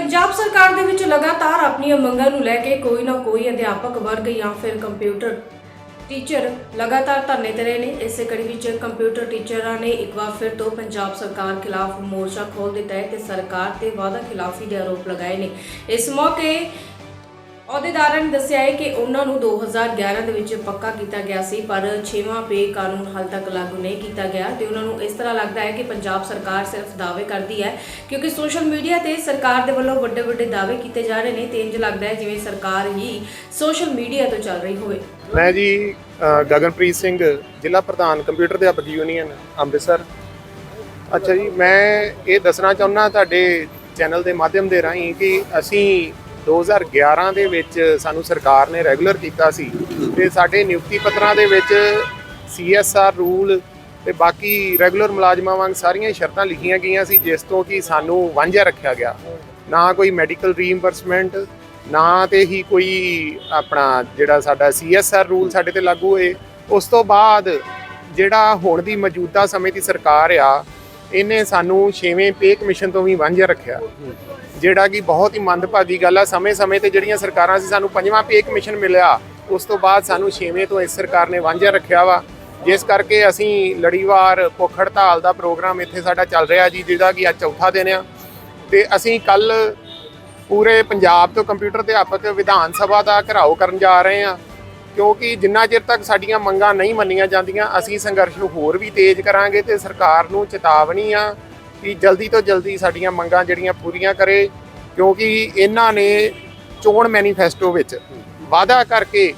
ਪੰਜਾਬ ਸਰਕਾਰ ਦੇ ਵਿੱਚ ਲਗਾਤਾਰ ਆਪਣੀਆਂ ਮੰਗਾਂ ਨੂੰ ਲੈ ਕੇ ਕੋਈ ਨਾ ਕੋਈ ਅਧਿਆਪਕ ਵਰਗ ਜਾਂ ਫਿਰ ਕੰਪਿਊਟਰ ਟੀਚਰ ਲਗਾਤਾਰ ਧਰਨੇ ਤੇ ਰਹੇ ਨੇ। ਇਸੇ ਕੜੀ ਵਿੱਚ ਕੰਪਿਊਟਰ ਟੀਚਰਾਂ ਨੇ ਇੱਕ ਵਾਰ ਫਿਰ ਤੋਂ ਪੰਜਾਬ ਸਰਕਾਰ ਖਿਲਾਫ ਮੋਰਚਾ ਖੋਲ੍ਹ ਦਿੱਤਾ ਹੈ ਤੇ ਸਰਕਾਰ ਤੇ ਵਾਅਦਾ ਖਿਲਾਫੀ ਦੇ ਆਰੋਪ ਲਗਾਏ ਨੇ। ਇਸ ਮੌਕੇ ਅਹੁਦੇਦਾਰਾਂ ਨੇ ਦੱਸਿਆ ਹੈ ਕਿ ਉਹਨਾਂ ਨੂੰ 2011 ਦੇ ਵਿੱਚ ਪੱਕਾ ਕੀਤਾ ਗਿਆ ਸੀ, ਪਰ 6ਵਾਂ ਪੇ ਕਾਨੂੰਨ ਹਾਲ ਤੱਕ ਲਾਗੂ ਨਹੀਂ ਕੀਤਾ ਗਿਆ ਤੇ ਉਹਨਾਂ ਨੂੰ ਇਸ ਤਰ੍ਹਾਂ ਲੱਗਦਾ ਹੈ ਕਿ ਪੰਜਾਬ ਸਰਕਾਰ ਸਿਰਫ ਦਾਅਵੇ ਕਰਦੀ ਹੈ, ਕਿਉਂਕਿ ਸੋਸ਼ਲ ਮੀਡੀਆ ਤੇ ਸਰਕਾਰ ਦੇ ਵੱਲੋਂ ਵੱਡੇ ਵੱਡੇ ਦਾਅਵੇ ਕੀਤੇ ਜਾ ਰਹੇ ਨੇ ਤੇ ਇੰਜ ਲੱਗਦਾ ਹੈ ਜਿਵੇਂ ਸਰਕਾਰ ਹੀ ਸੋਸ਼ਲ ਮੀਡੀਆ ਤੋਂ ਚੱਲ ਰਹੀ ਹੋਵੇ। ਮੈਂ ਜੀ ਗਗਨਪ੍ਰੀਤ ਸਿੰਘ, ਜ਼ਿਲ੍ਹਾ ਪ੍ਰਧਾਨ, ਕੰਪਿਊਟਰ ਅਧਿਆਪਕ ਯੂਨੀਅਨ, ਅੰਮ੍ਰਿਤਸਰ। ਅੱਛਾ ਜੀ, ਮੈਂ ਇਹ ਦੱਸਣਾ ਚਾਹੁੰਦਾ ਤੁਹਾਡੇ ਚੈਨਲ ਦੇ ਮਾਧਿਅਮ ਦੇ ਰਾਹੀਂ ਕਿ ਅਸੀਂ 2011 ਦੇ ਵਿੱਚ ਸਾਨੂੰ ਸਰਕਾਰ ਨੇ ਰੈਗੂਲਰ ਕੀਤਾ ਸੀ ਤੇ ਸਾਡੇ ਨਿਯੁਕਤੀ ਪੱਤਰਾਂ ਦੇ ਵਿੱਚ ਸੀਐਸਆਰ ਰੂਲ ਤੇ ਬਾਕੀ ਰੈਗੂਲਰ ਮੁਲਾਜ਼ਮਾਂ ਵਾਂਗ ਸਾਰੀਆਂ ਸ਼ਰਤਾਂ ਲਿਖੀਆਂ ਗਈਆਂ ਸੀ, ਜਿਸ ਤੋਂ ਕਿ ਸਾਨੂੰ ਵਾਂਝਾ ਰੱਖਿਆ ਗਿਆ। ਨਾ ਕੋਈ ਮੈਡੀਕਲ ਰੀਇੰਬਰਸਮੈਂਟ ਨਾ ਤੇ ਹੀ ਕੋਈ ਆਪਣਾ ਜਿਹੜਾ ਸਾਡਾ ਸੀਐਸਆਰ ਰੂਲ ਸਾਡੇ ਤੇ ਲਾਗੂ ਹੋਏ। ਉਸ ਤੋਂ ਬਾਅਦ ਜਿਹੜਾ ਹੁਣ ਦੀ ਮੌਜੂਦਾ ਸਮੇਂ ਦੀ ਸਰਕਾਰ ਆ ਇਹਨੇ ਸਾਨੂੰ 6ਵੇਂ ਪੇ ਕਮਿਸ਼ਨ ਤੋਂ ਵੀ ਵਾਂਝਾ ਰੱਖਿਆ। ਜਿਹੜਾ ਕਿ ਬਹੁਤ ਹੀ ਮੰਦਭਾਗੀ ਗੱਲ ਆ। ਸਮੇਂ-ਸਮੇਂ ਤੇ ਜਿਹੜੀਆਂ ਸਰਕਾਰਾਂ ਸੀ, ਸਾਨੂੰ ਪੰਜਵਾਂ ਪੇ ਕਮਿਸ਼ਨ ਮਿਲਿਆ। ਉਸ ਤੋਂ ਬਾਅਦ ਸਾਨੂੰ 6ਵੇਂ ਤੋਂ ਇਸ ਸਰਕਾਰ ਨੇ ਵਾਂਝਾ ਰੱਖਿਆ ਵਾ। ਜਿਸ ਕਰਕੇ ਅਸੀਂ ਲੜੀਵਾਰ ਭੁੱਖ ਹੜਤਾਲ ਦਾ ਪ੍ਰੋਗਰਾਮ ਇੱਥੇ ਸਾਡਾ ਚੱਲ ਰਿਹਾ ਜੀ, ਜਿਹਦਾ ਕਿ ਅੱਜ ਚੌਥਾ ਦਿਨ ਆ। ਤੇ ਅਸੀਂ ਕੱਲ ਪੂਰੇ ਪੰਜਾਬ ਤੋਂ ਕੰਪਿਊਟਰ ਅਧਿਆਪਕ ਵਿਧਾਨ ਸਭਾ ਦਾ ਘਰਾਓ ਕਰਨ ਜਾ ਰਹੇ ਹਾਂ ਕਿਉਂਕਿ ਜਿੰਨਾ ਚਿਰ ਤੱਕ ਸਾਡੀਆਂ ਮੰਗਾਂ ਨਹੀਂ ਮੰਨੀਆਂ ਜਾਂਦੀਆਂ, ਅਸੀਂ ਸੰਘਰਸ਼ ਨੂੰ ਹੋਰ ਵੀ ਤੇਜ਼ ਕਰਾਂਗੇ ਤੇ ਸਰਕਾਰ ਨੂੰ ਚੇਤਾਵਨੀ ਆ ਕਿ ਜਲਦੀ ਤੋਂ ਜਲਦੀ ਸਾਡੀਆਂ ਮੰਗਾਂ ਜਿਹੜੀਆਂ ਪੂਰੀਆਂ ਕਰੇ, ਕਿਉਂਕਿ ਇਹਨਾਂ ਨੇ ਚੋਣ ਮੈਨੀਫੈਸਟੋ ਵਿੱਚ ਵਾਅਦਾ ਕਰਕੇ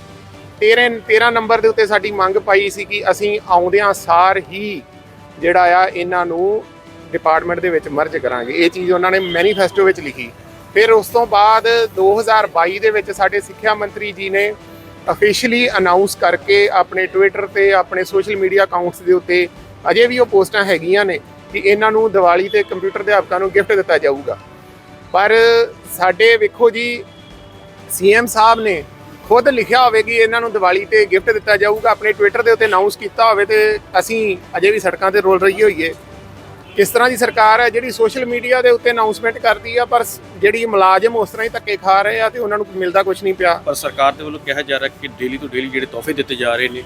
13 13 ਨੰਬਰ ਦੇ ਉੱਤੇ ਸਾਡੀ ਮੰਗ ਪਾਈ ਸੀ ਕਿ ਅਸੀਂ ਆਉਂਦਿਆਂ ਸਾਰ ਹੀ ਜਿਹੜਾ ਆ ਇਹਨਾਂ ਨੂੰ ਡਿਪਾਰਟਮੈਂਟ ਦੇ ਵਿੱਚ ਮਰਜ ਕਰਾਂਗੇ। ਇਹ ਚੀਜ਼ ਉਹਨਾਂ ਨੇ ਮੈਨੀਫੈਸਟੋ ਵਿੱਚ ਲਿਖੀ। ਫਿਰ ਉਸ ਤੋਂ ਬਾਅਦ 2022 ਦੇ ਵਿੱਚ ਸਾਡੇ ਸਿੱਖਿਆ ਮੰਤਰੀ ਜੀ ਨੇ ਅਫੀਸ਼ੀਅਲੀ ਅਨਾਉਂਸ ਕਰਕੇ ਆਪਣੇ ਟਵਿੱਟਰ ਤੇ, ਆਪਣੇ ਸੋਸ਼ਲ ਮੀਡੀਆ ਅਕਾਊਂਟਸ ਦੇ ਉੱਤੇ ਅਜੇ ਵੀ ਉਹ ਪੋਸਟਾਂ ਹੈਗੀਆਂ ਨੇ ਕਿ ਇਹਨਾਂ ਨੂੰ ਦੀਵਾਲੀ ਤੇ ਕੰਪਿਊਟਰ ਅਧਿਆਪਕਾਂ ਨੂੰ ਗਿਫਟ ਦਿੱਤਾ ਜਾਊਗਾ। ਪਰ ਸਾਡੇ ਵੇਖੋ ਜੀ ਸੀਐਮ ਸਾਹਿਬ ਨੇ ਖੁਦ ਲਿਖਿਆ ਹੋਵੇ ਕਿ ਇਹਨਾਂ ਨੂੰ ਦੀਵਾਲੀ ਤੇ ਗਿਫਟ ਦਿੱਤਾ ਜਾਊਗਾ, ਆਪਣੇ ਟਵਿੱਟਰ ਦੇ ਉੱਤੇ ਅਨਾਉਂਸ ਕੀਤਾ ਹੋਵੇ ਤੇ ਅਸੀਂ ਅਜੇ ਵੀ ਸੜਕਾਂ ਤੇ ਰੋਲ ਰਹੀ ਹੋਈਏ। ਕਿਸ ਤਰ੍ਹਾਂ ਦੀ ਸਰਕਾਰ ਹੈ ਜਿਹੜੀ ਸੋਸ਼ਲ ਮੀਡੀਆ ਦੇ ਉੱਤੇ ਅਨਾਉਂਸਮੈਂਟ ਕਰਦੀ ਆ ਪਰ ਜਿਹੜੀ ਮੁਲਾਜ਼ਮ ਉਸ ਤਰ੍ਹਾਂ ਹੀ ਧੱਕੇ ਖਾ ਰਹੇ ਆ ਤੇ ਉਹਨਾਂ ਨੂੰ ਮਿਲਦਾ ਕੁਝ ਨਹੀਂ ਪਿਆ। ਪਰ ਸਰਕਾਰ ਦੇ ਵੱਲੋਂ ਕਿਹਾ ਜਾ ਰਿਹਾ ਕਿ ਡੇਲੀ ਤੋਂ ਡੇਲੀ ਜਿਹੜੇ ਤੋਹਫੇ ਦਿੱਤੇ ਜਾ ਰਹੇ ਨੇ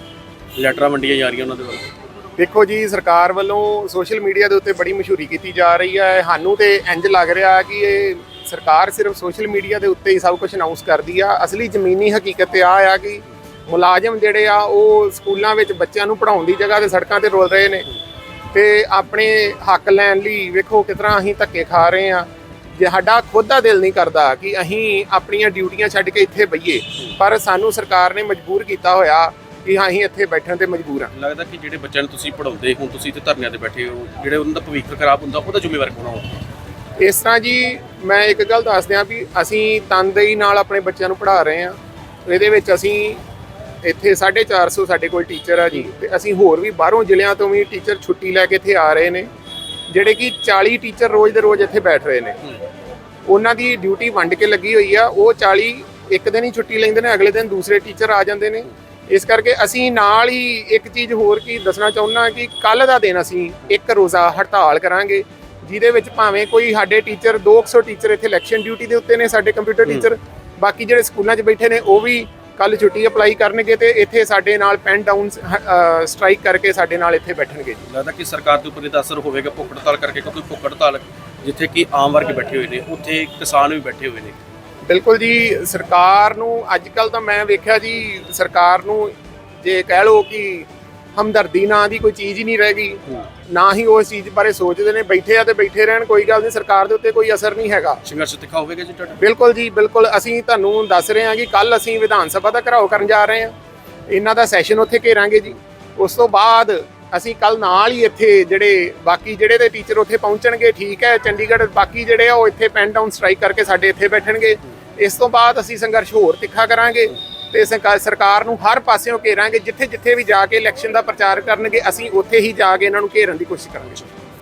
ਲੈਟਰਾਂ ਵੰਡੀਆਂ ਜਾ ਰਹੀਆਂ ਉਹਨਾਂ ਦੇ ਵੱਲੋਂ। ਦੇਖੋ ਜੀ ਸਰਕਾਰ ਵੱਲੋਂ ਸੋਸ਼ਲ ਮੀਡੀਆ ਦੇ ਉੱਤੇ ਬੜੀ ਮਸ਼ਹੂਰੀ ਕੀਤੀ ਜਾ ਰਹੀ ਹੈ ਸਾਨੂੰ ਤੇ ਇੰਜ ਲੱਗ ਰਿਹਾ ਕਿ ਇਹ ਸਰਕਾਰ ਸਿਰਫ ਸੋਸ਼ਲ ਮੀਡੀਆ ਦੇ ਉੱਤੇ ਹੀ ਸਭ ਕੁਝ ਅਨਾਉਂਸ ਕਰਦੀ ਆ। ਅਸਲੀ ਜ਼ਮੀਨੀ ਹਕੀਕਤ ਤੇ ਆ ਆ ਕਿ ਮੁਲਾਜ਼ਮ ਜਿਹੜੇ ਆ ਉਹ ਸਕੂਲਾਂ ਵਿੱਚ ਬੱਚਿਆਂ ਨੂੰ ਪੜ੍ਹਾਉਣ ਦੀ ਜਗ੍ਹਾ ਤੇ ਸੜਕਾਂ ਤੇ ਰੋਲ ਰਹੇ ਨੇ। ਤੇ ਆਪਣੇ ਹੱਕ ਲੈਣ ਲਈ ਵੇਖੋ ਕਿਸ ਤਰ੍ਹਾਂ ਅਸੀਂ ਧੱਕੇ ਖਾ ਰਹੇ ਆ ਜੇ ਸਾਡਾ ਖੁਦ ਦਾ ਦਿਲ ਨਹੀਂ ਕਰਦਾ ਕਿ ਅਸੀਂ ਆਪਣੀਆਂ ਡਿਊਟੀਆਂ ਛੱਡ ਕੇ ਇੱਥੇ ਬਈਏ ਪਰ ਸਾਨੂੰ ਸਰਕਾਰ ਨੇ ਮਜਬੂਰ ਕੀਤਾ ਹੋਇਆ ਕਿ ਅਸੀਂ ਇੱਥੇ ਬੈਠਣ ਤੇ ਮਜਬੂਰ ਆ ਲੱਗਦਾ ਕਿ ਜਿਹੜੇ ਬੱਚਿਆਂ ਨੂੰ ਤੁਸੀਂ ਪੜਾਉਂਦੇ ਹੁਣ ਤੁਸੀਂ ਇੱਥੇ ਧਰਨਿਆਂ ਤੇ ਬੈਠੇ ਹੋ ਜਿਹੜੇ ਉਹਨਾਂ ਦਾ ਭਵਿੱਖ ਖਰਾਬ ਹੁੰਦਾ ਉਹਦਾ ਜ਼ਿੰਮੇਵਾਰ ਕੌਣ ਹੋ ਇਸ ਤਰ੍ਹਾਂ ਜੀ ਮੈਂ ਇੱਕ ਗੱਲ ਦੱਸ ਦਿਆਂ ਵੀ ਅਸੀਂ ਤਨਦੇਹੀ ਨਾਲ ਆਪਣੇ ਬੱਚਿਆਂ ਨੂੰ ਪੜ੍ਹਾ ਰਹੇ ਹਾਂ। ਇਹਦੇ ਵਿੱਚ ਅਸੀਂ ਇੱਥੇ 450 ਸਾਡੇ ਕੋਲ ਟੀਚਰ ਆ ਜੀ। ਤੇ ਅਸੀਂ ਹੋਰ ਵੀ ਬਾਹਰੋਂ ਜ਼ਿਲ੍ਹਿਆਂ ਤੋਂ ਵੀ ਟੀਚਰ ਛੁੱਟੀ ਲੈ ਕੇ ਇੱਥੇ ਆ ਰਹੇ ਨੇ। ਜਿਹੜੇ ਕਿ 40 ਟੀਚਰ ਰੋਜ਼ ਦੇ ਰੋਜ਼ ਇੱਥੇ ਬੈਠ ਰਹੇ ਨੇ। ਉਹਨਾਂ ਦੀ ਡਿਊਟੀ ਵੰਡ ਕੇ ਲੱਗੀ ਹੋਈ ਆ। ਉਹ 40 ਇੱਕ ਦਿਨ ਹੀ ਛੁੱਟੀ ਲੈਂਦੇ ਨੇ ਅਗਲੇ ਦਿਨ ਦੂਸਰੇ ਟੀਚਰ ਆ ਜਾਂਦੇ ਨੇ। ਇਸ ਕਰਕੇ ਅਸੀਂ ਨਾਲ ਹੀ ਇੱਕ ਚੀਜ਼ ਹੋਰ ਕੀ ਦੱਸਣਾ ਚਾਹੁੰਦਾ ਕਿ ਕੱਲ ਦਾ ਦਿਨ ਅਸੀਂ ਇੱਕ ਰੋਜ਼ਾ ਹੜਤਾਲ ਕਰਾਂਗੇ ਜਿਹਦੇ ਵਿੱਚ ਭਾਵੇਂ ਕੋਈ ਸਾਡੇ ਟੀਚਰ 200 ਟੀਚਰ ਇੱਥੇ ਇਲੈਕਸ਼ਨ ਡਿਊਟੀ ਦੇ ਉੱਤੇ ਨੇ ਸਾਡੇ ਕੰਪਿਊਟਰ ਟੀਚਰ ਬਾਕੀ ਜਿਹੜੇ ਸਕੂਲਾਂ 'ਚ ਬੈਠੇ ਨੇ ਉਹ ਵੀ ਕੱਲ ਛੁੱਟੀ ਅਪਲਾਈ ਕਰਨਗੇ ਤੇ ਇੱਥੇ ਸਾਡੇ ਨਾਲ ਪੈਨ ਡਾਊਨ ਸਟ੍ਰਾਈਕ ਕਰਕੇ ਸਾਡੇ ਨਾਲ ਇੱਥੇ ਬੈਠਣਗੇ ਜੀ। ਲੱਗਦਾ ਕਿ ਸਰਕਾਰ ਦੇ ਉੱਪਰ ਇਹਦਾ ਅਸਰ ਹੋਵੇਗਾ ਭੁੱਖ ਹੜਤਾਲ ਕਰਕੇ ਕਿਉਂਕਿ ਭੁੱਖ ਹੜਤਾਲ ਜਿੱਥੇ ਕਿ ਆਮ ਵਰਗ ਬੈਠੇ ਹੋਏ ਨੇ ਉੱਥੇ ਕਿਸਾਨ ਵੀ ਬੈਠੇ ਹੋਏ ਨੇ। ਬਿਲਕੁਲ ਜੀ ਸਰਕਾਰ ਨੂੰ ਅੱਜ ਕੱਲ ਤਾਂ ਮੈਂ ਵੇਖਿਆ ਜੀ ਸਰਕਾਰ ਨੂੰ ਜੇ ਕਹਿ ਲਓ ਕਿ ਹਮਦਰਦੀ ਨਾਂ ਦੀ ਕੋਈ ਚੀਜ਼ ਹੀ ਨਹੀਂ ਰਹਿ ਗਈ। ਨਾ ਹੀ ਉਹ ਇਸ ਚੀਜ਼ ਬਾਰੇ ਸੋਚਦੇ ਨੇ ਬੈਠੇ ਆ ਤੇ ਬੈਠੇ ਰਹਿਣ ਕੋਈ ਗੱਲ ਨਹੀਂ ਸਰਕਾਰ ਦੇ ਉੱਤੇ ਕੋਈ ਅਸਰ ਨਹੀਂ ਹੈਗਾ। ਸੰਘਰਸ਼ ਤਿੱਖਾ ਹੋਵੇਗਾ ਜੀ ਤੁਹਾਡਾ? ਬਿਲਕੁਲ ਜੀ ਬਿਲਕੁਲ। ਅਸੀਂ ਤੁਹਾਨੂੰ ਦੱਸ ਰਹੇ ਹਾਂ ਕਿ ਕੱਲ ਅਸੀਂ ਵਿਧਾਨ ਸਭਾ ਦਾ ਘਰਾਓ ਕਰਨ ਜਾ ਰਹੇ ਹਾਂ। ਇਹਨਾਂ ਦਾ ਸੈਸ਼ਨ ਉੱਥੇ ਘੇਰਾਂਗੇ ਜੀ। ਉਸ ਤੋਂ ਬਾਅਦ ਅਸੀਂ ਕੱਲ ਨਾਲ ਹੀ ਇੱਥੇ ਜਿਹੜੇ ਬਾਕੀ ਜਿਹੜੇ ਦੇ ਟੀਚਰ ਉੱਥੇ ਪਹੁੰਚਣਗੇ ਠੀਕ ਹੈ ਚੰਡੀਗੜ੍ਹ ਬਾਕੀ ਜਿਹੜੇ ਆ ਉਹ ਇੱਥੇ ਪੈਨ ਡਾਊਨ ਸਟ੍ਰਾਈਕ ਕਰਕੇ ਸਾਡੇ ਇੱਥੇ ਬੈਠਣਗੇ। ਇਸ ਤੋਂ ਬਾਅਦ ਅਸੀਂ ਸੰਘਰਸ਼ ਹੋਰ ਤਿੱਖਾ ਕਰਾਂਗੇ। ਤੇ ਸਰਕਾ- ਸਰਕਾਰ ਨੂੰ ਹਰ ਪਾਸਿਓਂ ਘੇਰਾਂਗੇ, ਜਿੱਥੇ ਜਿੱਥੇ ਵੀ ਜਾ ਕੇ ਇਲੈਕਸ਼ਨ ਦਾ ਪ੍ਰਚਾਰ ਕਰਨਗੇ, ਅਸੀਂ ਉੱਥੇ ਹੀ ਜਾ ਕੇ ਇਹਨਾਂ ਨੂੰ ਘੇਰਨ ਦੀ ਕੋਸ਼ਿਸ਼ ਕਰਾਂਗੇ।